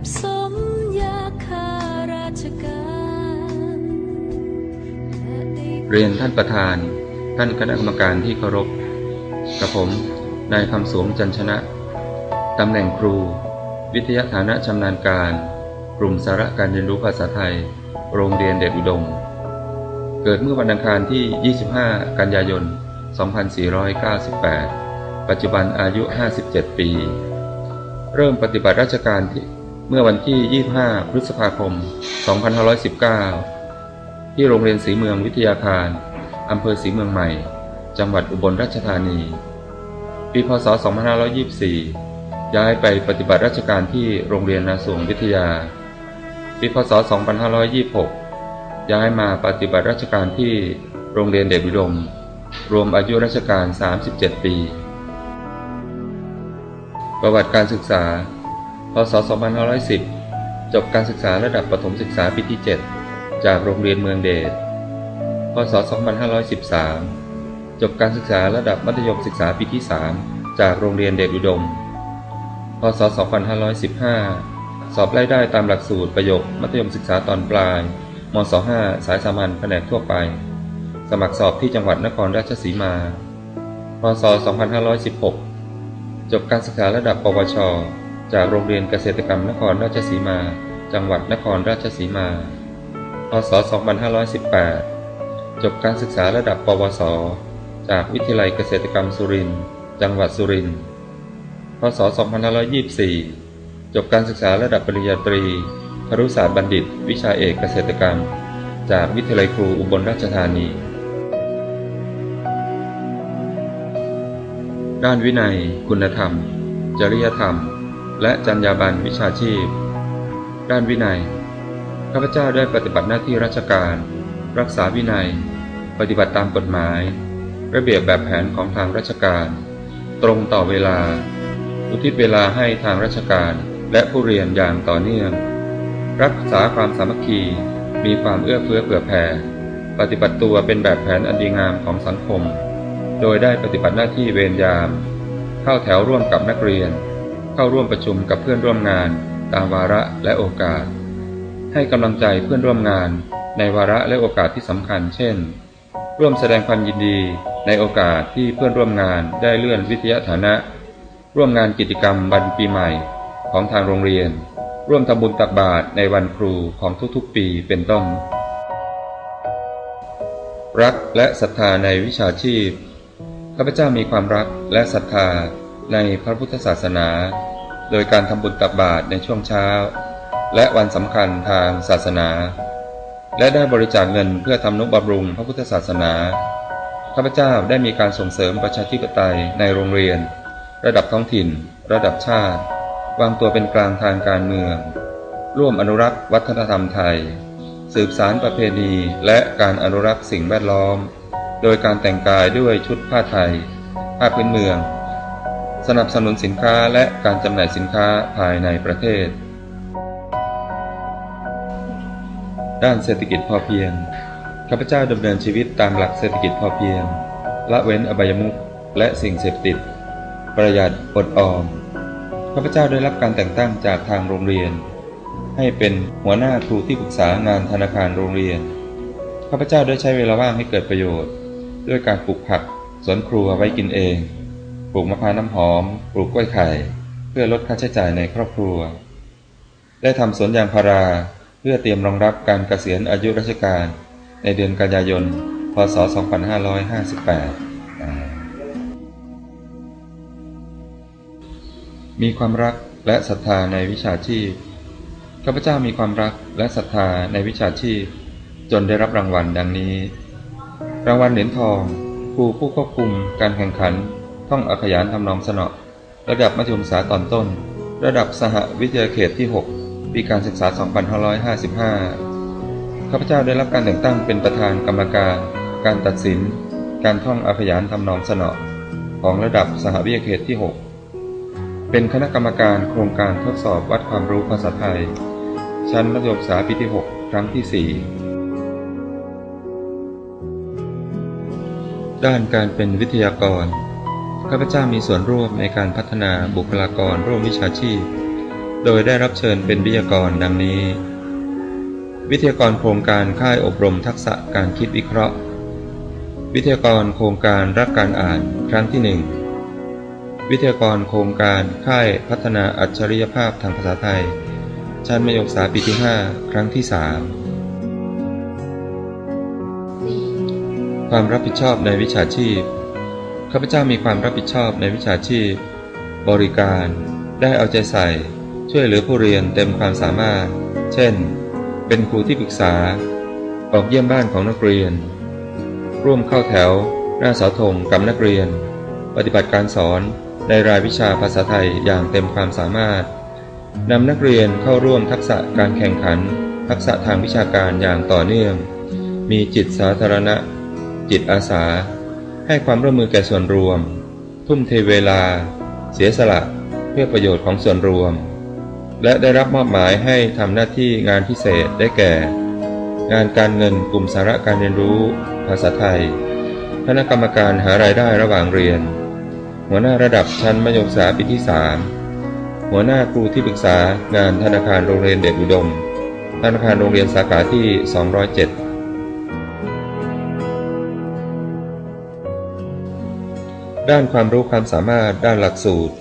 บสมยาข้าราชการเรียนท่านประธาน ท่านคณะกรรมการที่เคารพกระผม นายคำสวงจันชนะ ตำแหน่งครู วิทยาฐานะชำนาญการ กลุ่มสาระการเรียนรู้ภาษาไทย โรงเรียนเดชอุดม เกิดเมื่อวันอังคารที่ 25 กันยายน 2498 ปัจจุบันอายุ 57 ปี เริ่มปฏิบัติราชการที่ เมื่อวันที่ 25 พฤษภาคม 2519 ที่โรงเรียนศรีเมืองวิทยาคาร อำเภอศรีเมืองใหม่ จังหวัดอุบลราชธานี ปีพศ 2524 ย้ายไปปฏิบัติราชการที่โรงเรียนนาสวงวิทยา ปีพศ 2526 ย้ายมาปฏิบัติราชการที่โรงเรียนเดชอุดมรวมอายุราชการ 37 ปี ประวัติการศึกษา ศ 2510 จบการศึกษาระดับประถมศึกษาปีที่ 7 จากโรงเรียนเมืองเดช พศ 2513 จบการศึกษาระดับมัธยมศึกษาปีที่ 3 จากโรงเรียนเดชอุดม พศ 2515 สอบไล่ได้ตามหลักสูตรประโยคมัธยมศึกษาตอนปลาย มศ 5 สายสามัญแผนกทั่วไป สมัครสอบที่จังหวัดนครราชสีมา พศ 2516 จบการศึกษาระดับปวช จากโรงเรียนเกษตรกรรมนครราชสีมา จังหวัดนครราชสีมา พศ 2518 จบการศึกษาระดับปวส จากวิทยาลัยเกษตรกรรมสุรินทร์ จังหวัดสุรินทร์ พศ 2524 จบการศึกษาระดับปริญญาตรีครุศาสตร์บัณฑิต วิชาเอกเกษตรกรรม จากวิทยาลัยครูอุบลราชธานี ด้านวินัย คุณธรรม จริยธรรม และจรรยาบรรณวิชาชีพ ด้านวินัย ข้าพเจ้าได้ปฏิบัติหน้าที่ราชการ รักษาวินัย ปฏิบัติตามกฎหมาย ระเบียบแบบแผนของทางราชการ ตรงต่อเวลา อุทิศเวลาให้ทางราชการและผู้เรียนอย่างต่อเนื่อง รักษาความสามัคคี มีความเอื้อเฟื้อเผื่อแผ่ ปฏิบัติตัวเป็นแบบแผนอันดีงามของสังคม โดยได้ปฏิบัติหน้าที่เวรยาม เข้าแถวร่วมกับนักเรียน เข้าร่วมประชุมกับเพื่อนร่วมงาน ตามวาระและโอกาส ให้กำลังใจเพื่อนร่วมงานในวาระและโอกาสที่สำคัญ เช่น ร่วมแสดงความยินดีในโอกาสที่เพื่อนร่วมงานได้เลื่อนวิทยาฐานะ ร่วมงานกิจกรรมวันปีใหม่ของทางโรงเรียน ร่วมทำบุญตักบาตรในวันครูของทุกๆปีเป็นต้น รักและศรัทธาในวิชาชีพ ข้าพเจ้ามีความรักและศรัทธา ในพระพุทธศาสนา โดยการทำบุญตักบาตรในช่วงเช้า และวันสำคัญทางศาสนา และได้บริจาคเงินเพื่อทำนุบำรุงพระพุทธศาสนาข้าพเจ้าได้มีการส่งเสริมประชาธิปไตยในโรงเรียน ระดับท้องถิ่น ระดับชาติ วางตัวเป็นกลางทางการเมือง ร่วมอนุรักษ์วัฒนธรรมไทย สืบสารประเพณีและการอนุรักษ์สิ่งแวดล้อม โดยการแต่งกายด้วยชุดผ้าไทย ผ้าพื้นเมือง สนับสนุนสินค้าและการจำหน่ายสินค้าภายในประเทศ ด้านเศรษฐกิจพอเพียง ข้าพเจ้าดำเนินชีวิตตามหลักเศรษฐกิจพอเพียง ละเว้นอบายมุขและสิ่งเสพติด ประหยัดอดออม ข้าพเจ้าได้รับการแต่งตั้งจากทางโรงเรียน ให้เป็นหัวหน้าครูที่ปรึกษางานธนาคารโรงเรียน ข้าพเจ้าได้ใช้เวลาว่างให้เกิดประโยชน์ ด้วยการปลูกผักสวนครัวไว้กินเอง ปลูกมะพร้าวน้ำหอม ปลูกกล้วยไข่ เพื่อลดค่าใช้จ่ายในครอบครัว ได้ทำสวนยางพาราเพื่อเตรียมรองรับการเกษียณอายุราชการ ในเดือนกันยายน พศ 2558 มีความรักและศรัทธาในวิชาชีพ ข้าพเจ้ามีความรักและศรัทธาในวิชาชีพ จนได้รับรางวัลดังนี้ รางวัลเหรียญทองครูผู้ควบคุมการแข่งขัน ท่องอักขยานทำนองสนอระดับมัธยมศึกษาตอนต้น ระดับสหวิทยาเขตที่ 6 ปีการศึกษา 2555 ข้าพเจ้าได้รับการแต่งตั้งเป็นประธานกรรมการ การตัดสิน การท่องอักขยานทำนองสนอของระดับสหวิทยาเขตที่ 6 เป็นคณะกรรมการโครงการทดสอบวัดความรู้ภาษาไทย ชั้นมัธยมศึกษาปีที่ 6 ครั้งที่ 4ด้านการเป็นวิทยากร ข้าพเจ้ามีส่วนร่วมในการพัฒนาบุคลากรร่วมวิชาชีพ โดยได้รับเชิญเป็นวิทยากรดังนี้ วิทยากรโครงการค่ายอบรมทักษะการคิดวิเคราะห์ วิทยากรโครงการรักการอ่านครั้งที่หนึ่งวิทยากรโครงการค่ายพัฒนาอัจฉริยภาพทางภาษาไทย ชั้นมัธยมศึกษาปีที่ 5 ครั้งที่ 3 ความรับผิดชอบในวิชาชีพ ข้าพเจ้ามีความรับผิดชอบในวิชาชีพ บริการ ได้เอาใจใส่ ช่วยเหลือผู้เรียนเต็มความสามารถ เช่น เป็นครูที่ปรึกษา ออกเยี่ยมบ้านของนักเรียน ร่วมเข้าแถว หน้าเสาธงกับนักเรียน ปฏิบัติการสอนในรายวิชาภาษาไทยอย่างเต็มความสามารถนำนักเรียนเข้าร่วมทักษะการแข่งขัน ทักษะทางวิชาการอย่างต่อเนื่อง มีจิตสาธารณะ จิตอาสา ให้ความร่วมมือแก่ส่วนรวม ทุ่มเทเวลา เสียสละเพื่อประโยชน์ของส่วนรวม และได้รับมอบหมายให้ทำหน้าที่งานพิเศษได้แก่ งานการเงินกลุ่มสาระการเรียนรู้ ภาษาไทย คณะกรรมการหารายได้ระหว่างเรียน หัวหน้าระดับชั้นมัธยมศึกษาปีที่ 3 หัวหน้าครูที่ปรึกษางานธนาคารโรงเรียนเด็กอุดม ธนาคารโรงเรียนสาขาที่ 207 ด้านความรู้ความสามารถด้านหลักสูตร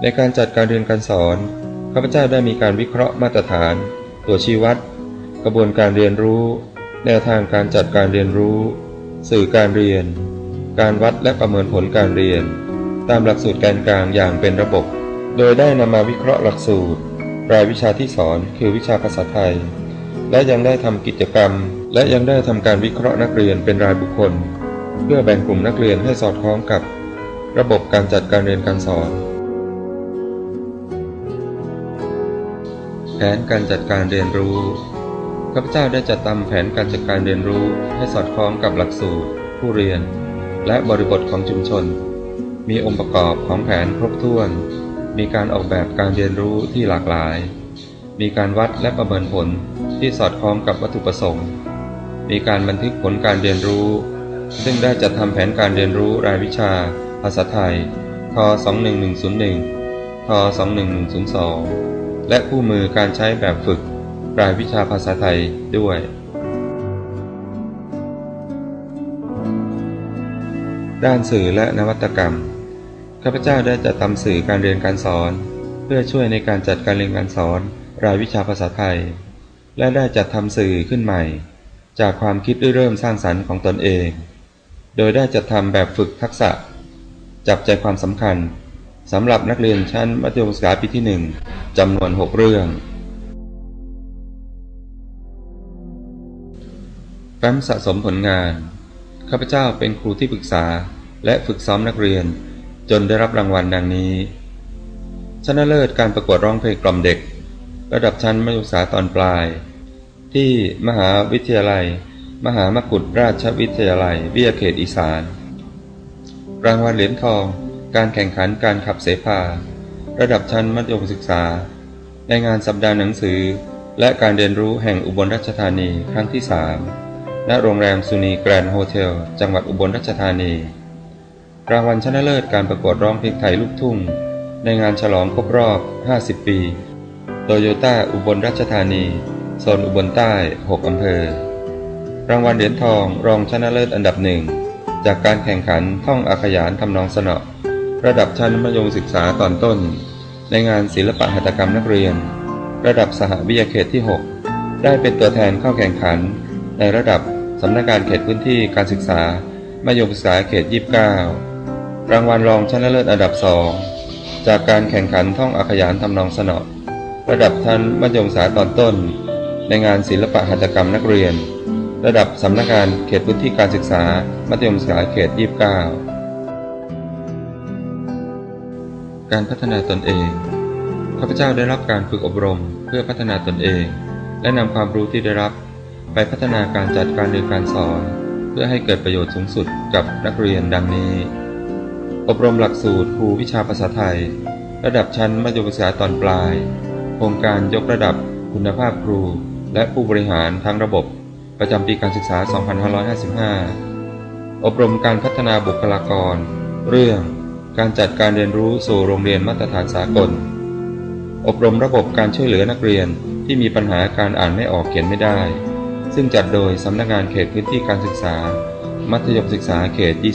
ในการจัดการเรียนการสอนข้าพเจ้าได้มีการวิเคราะห์มาตรฐาน ตัวชี้วัด กระบวนการเรียนรู้ แนวทางการจัดการเรียนรู้ สื่อการเรียน การวัดและประเมินผลการเรียน ตามหลักสูตรแกนกลางอย่างเป็นระบบ โดยได้นำมาวิเคราะห์หลักสูตร รายวิชาที่สอนคือวิชาภาษาไทย และยังได้ทำกิจกรรม และยังได้ทำการวิเคราะห์นักเรียนเป็นรายบุคคล เพื่อแบ่งกลุ่มนักเรียนให้สอดคล้องกับ ระบบการจัดการเรียนการสอน แผนการจัดการเรียนรู้ข้าพเจ้าได้จัดทำแผนการจัดการเรียนรู้ให้สอดคล้องกับหลักสูตร ผู้เรียน และบริบทของชุมชน มีองค์ประกอบของแผนครบถ้วน มีการออกแบบการเรียนรู้ที่หลากหลาย มีการวัดและประเมินผลที่สอดคล้องกับวัตถุประสงค์ มีการบันทึกผลการเรียนรู้ ซึ่งได้จัดทำแผนการเรียนรู้รายวิชา ภาษาไทย ท 21101 ท 21102 และคู่มือการใช้แบบฝึก รายวิชาภาษาไทยด้วย ด้านสื่อและนวัตกรรม ข้าพเจ้าได้จัดทำสื่อการเรียนการสอน เพื่อช่วยในการจัดการเรียนการสอน รายวิชาภาษาไทย และได้จัดทำสื่อขึ้นใหม่จากความคิดเริ่มสร้างสรรค์ของตนเอง โดยได้จัดทำแบบฝึกทักษะ จับใจความสำคัญสำหรับนักเรียนชั้นมัธยมศึกษาปีที่หนึ่งจำนวน 6 เรื่องแฟ้มสะสมผลงาน ข้าพเจ้าเป็นครูที่ปรึกษาและฝึกซ้อมนักเรียน จนได้รับรางวัลดังนี้ ชนะเลิศการประกวดร้องเพลงกล่อมเด็ก ระดับชั้นมัธยมศึกษาตอนปลาย ที่มหาวิทยาลัย มหามกุฏราชวิทยาลัย วิทยาเขตอีสาน รางวัลเหรียญทอง การแข่งขันการขับเสภา ระดับชั้นมัธยมศึกษา ในงานสัปดาห์หนังสือ และการเรียนรู้แห่งอุบลราชธานีครั้งที่3ณโรงแรมซูนีแกรนด์โฮเทล จังหวัดอุบลราชธานี รางวัลชนะเลิศการประกวดร้องเพลงไทยลูกทุ่ง ในงานฉลองครบรอบ 50 ปี โตโยต้าอุบลราชธานี โซนอุบลใต้ 6 อำเภอ รางวัลเหรียญทองรองชนะเลิศอันดับหนึ่งจากการแข่งขันท่องอาขยานทำนองสนอระดับชั้นมัธยมศึกษาตอนต้น ในงานศิลปะหัตถกรรมนักเรียน ระดับสหวิทยาเขตที่ 6 ได้เป็นตัวแทนเข้าแข่งขัน ในระดับสำนักงานเขตพื้นที่การศึกษามัธยมศึกษาเขต 29 รางวัลรองชนะเลิศอันดับสองจากการแข่งขันท่องอาขยานทำนองสนอระดับชั้นมัธยมศึกษาตอนต้น ในงานศิลปะหัตถกรรมนักเรียน ระดับสำนักงานเขตพื้นที่การศึกษา มัธยมศึกษาเขต 29 การพัฒนาตนเอง ข้าพเจ้าได้รับการฝึกอบรมเพื่อพัฒนาตนเอง และนำความรู้ที่ได้รับ ไปพัฒนาการจัดการเรียนการสอน เพื่อให้เกิดประโยชน์สูงสุดกับนักเรียนดังนี้ อบรมหลักสูตรครูวิชาภาษาไทย ระดับชั้นมัธยมศึกษาตอนปลาย โครงการยกระดับคุณภาพครูและผู้บริหารทั้งระบบ ประจำปีการศึกษา 2555 อบรมการพัฒนาบุคลากร เรื่องการจัดการเรียนรู้สู่โรงเรียนมาตรฐานสากล อบรมระบบการช่วยเหลือนักเรียนที่มีปัญหาการอ่านไม่ออกเขียนไม่ได้ ซึ่งจัดโดยสำนักงานเขตพื้นที่การศึกษา มัธยมศึกษาเขต 29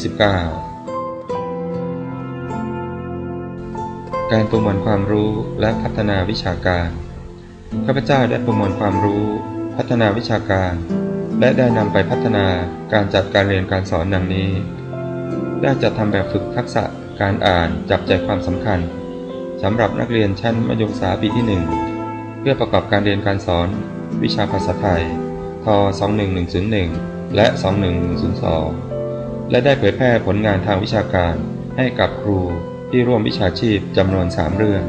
การประมวลความรู้และพัฒนาวิชาการ ข้าพเจ้าได้ประมวลความรู้ พัฒนาวิชาการ และได้นำไปพัฒนาการจัดการเรียนการสอนดังนี้ ได้จัดทำแบบฝึกทักษะการอ่านจับใจความสำคัญสำหรับนักเรียนชั้นมัธยมศึกษาปีที่ 1 เพื่อประกอบการเรียนการสอน วิชาภาษาไทยท21101 และ 21102 และได้เผยแพร่ผลงานทางวิชาการให้กับครูที่ร่วมวิชาชีพจำนวน 3 เรื่อง